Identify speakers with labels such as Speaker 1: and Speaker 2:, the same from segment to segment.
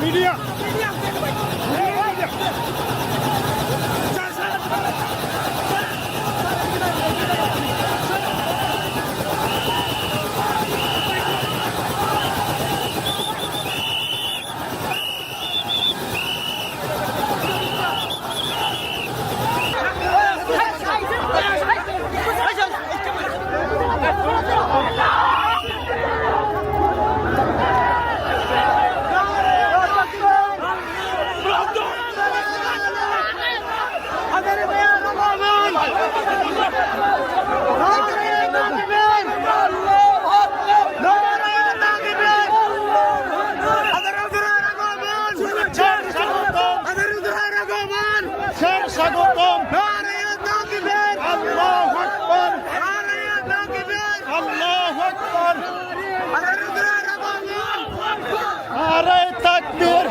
Speaker 1: media. Sir স্বাগতম আল্লাহ আকবর আল্লাহ আকবর আরে তাকবীর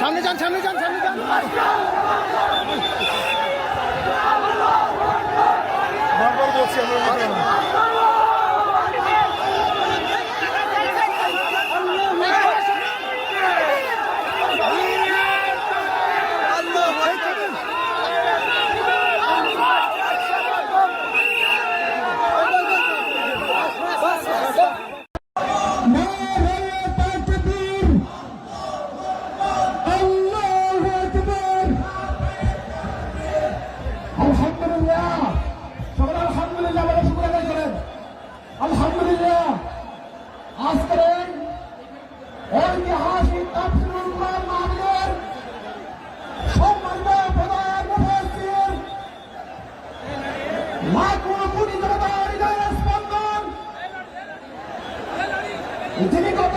Speaker 1: সামনে যান সামনে যান সামনে যান বারবার বলছি আমরা
Speaker 2: আলহামদুলিল্লাহ। আজকের ঐতিহাসিক তাফসিরুল কুরআন মাহফিলের সম্মানিত প্রধান মুফাসসির লাখো কোটি জনতার হৃদয়ের স্পন্দন। যিনি গত